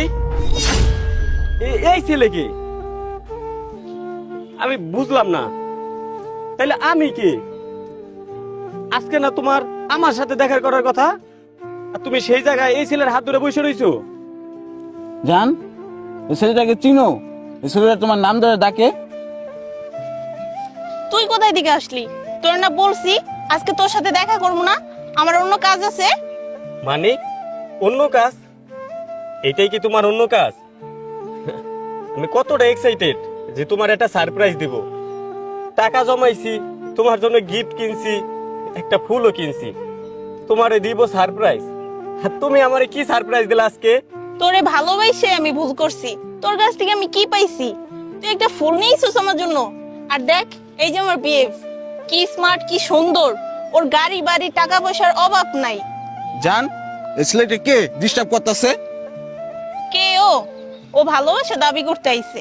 এই এই ছেলে কি? আমি বুঝলাম না। তাহলে আমি কি? আজকে না তোমার আমার সাথে দেখা করার কথা? আর তুমি সেই জায়গায় এই ছেলের হাত ধরে বসে রইছো? জান এই ছেলেটাকে চিনো? এই ছেলেটা তোমার নাম ধরে ডাকে? তুই কোথায় দিকে আসলি? তোর না বলছি আজকে তোর সাথে দেখা করব না। আমার অন্য কাজ আছে। মানে অন্য কাজ? এটাই কি তোমার অন্য কাজ? আমি কতটা এক্সাইটেড যে তোমার একটা সারপ্রাইজ দিব। টাকা জমাইছি তোমার জন্য গিফট কিনছি একটা ফুলও কিনছি। তোমারে দিব সারপ্রাইজ আর তুমি আমারে কি সারপ্রাইজ দিলা আজকে? তোরে ভালোবাসে আমি ভুল করছি। তোর কাছ থেকে আমি কি পাইছি? তুই একটা ফুল নিয়েছিস আমার জন্য। আর দেখ এই যে আমার বিএফ কি স্মার্ট কি সুন্দর। ওর গাড়ি বাড়ি টাকা পয়সার অভাব নাই। জান এই ছেলেটা কে? ডিস্টার্ব করতেছে? ও ভালোবাসা দাবি করতে আইছে।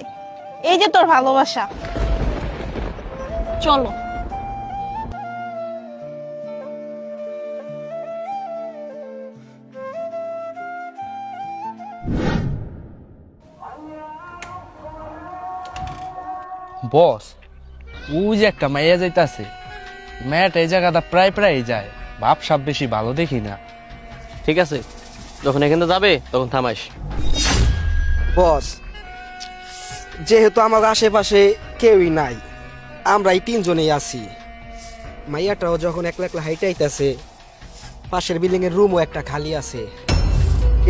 এই যে তোর ভালোবাসা। চলো। বস ও যে একটা মাইয়া যাইতাছে। ম্যাট এই জায়গাটা প্রায় প্রায় যায় ভাব সাপ বেশি ভালো দেখি না। ঠিক আছে যখন এখানে যাবে তখন থামাইস। বস। যেহেতু আমার আশেপাশে কেউই নাই আমরা এই তিনজনেই আছি। মাইয়াটাও যখন একলা একলা হাইটে আইতাছে পাশের বিল্ডিং এর রুমও একটা খালি আছে।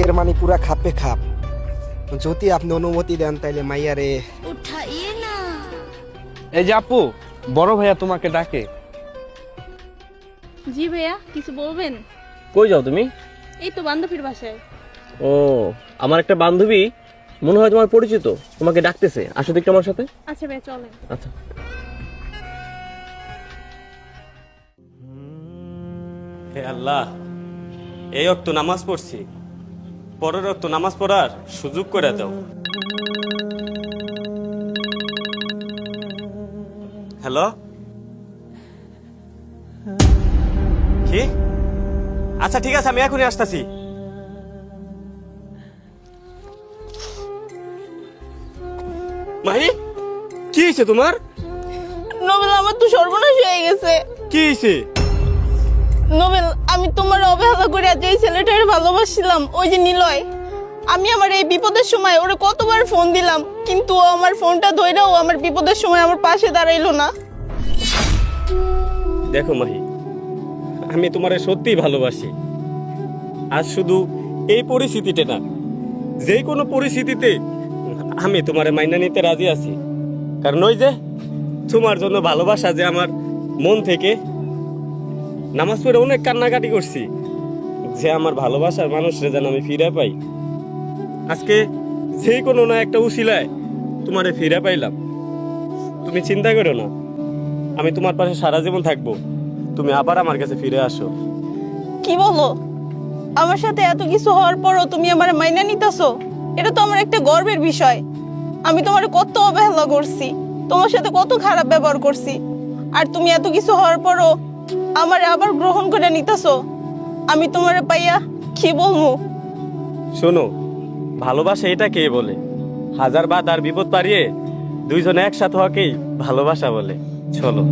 এর মানে পুরা খাপে খাপ। যদি আপনি অনুমতি দেন তাইলে মাইয়ারে এই যে আপু বড় ভাইয়া তোমাকে ডাকে। জি ভাইয়া কিছু বলবেন? কই যাও তুমি? এই তো বান্ধবীর বাসায়। ও আমার একটা বান্ধবী মনে হয় তোমার পরিচিত। তোমাকে ডাকতেছে। আসো দেখতে আমার সাথে। আচ্ছা ভাই চলেন। আচ্ছা। হে আল্লাহ এই অক্ত নামাজ পড়ছি। পরের অক্ত নামাজ পড়ার সুযোগ করে দাও। হ্যালো? কি? আচ্ছা ঠিক আছে আমি এখনই আসতেছি। মাহি কি হয়েছে তোমার? নোবেল আমার তো সর্বনাশ হয়ে গেছে। কি হয়েছে নোবেল আমি তোমার অবহেলা করে আজ এই ছেলেটার ভালোবাসছিলাম ওই যে নিলয় আমি আমার এই বিপদের সময় ওরে কতবার ফোন দিলাম কিন্তু ও আমার ফোনটা ধইরাও আমার বিপদের সময় আমার পাশে দাঁড়াইলো না। দেখো মাহি আমি তোমারে সত্যিই ভালোবাসি। আজ শুধু এই পরিস্থিতিতে না যে কোনো পরিস্থিতিতে আমি তোমারে মাইনা নিতে রাজি আছি। কারণ ওই যে তোমার জন্য ভালোবাসা যে আমার মন থেকে, নামাজ পড়ে অনেক কান্নাকাটি করছি, যে আমার ভালোবাসার মানুষরে যেন আমি ফিরে পাই। আজকে যে কোনো না একটা উশিলায় তোমারে ফিরে পাইলাম। তুমি চিন্তা করো না, আমি তোমার পাশে সারা জীবন থাকব। তুমি আবার আমার কাছে ফিরে আসো। কি বলো? আমার সাথে এত কিছু হওয়ার পরও তুমি আমার মাইনা নিতেছো? এটা তো আমার একটা গর্বের বিষয়। আমি তোমার কত অবহেলা করছি, তোমার সাথে কত খারাপ ব্যবহার করছি, আর তুমি এত কিছু হওয়ার পরও আমার আবার গ্রহণ করে নিতেছো। আমি তোমার পাইয়া কি বলব? শোনো, ভালোবাসা এটা কে বলে? হাজার বাদ আর বিপদ পারিয়ে দুইজনে একসাথে হওয়াকেই ভালোবাসা বলে। চলো।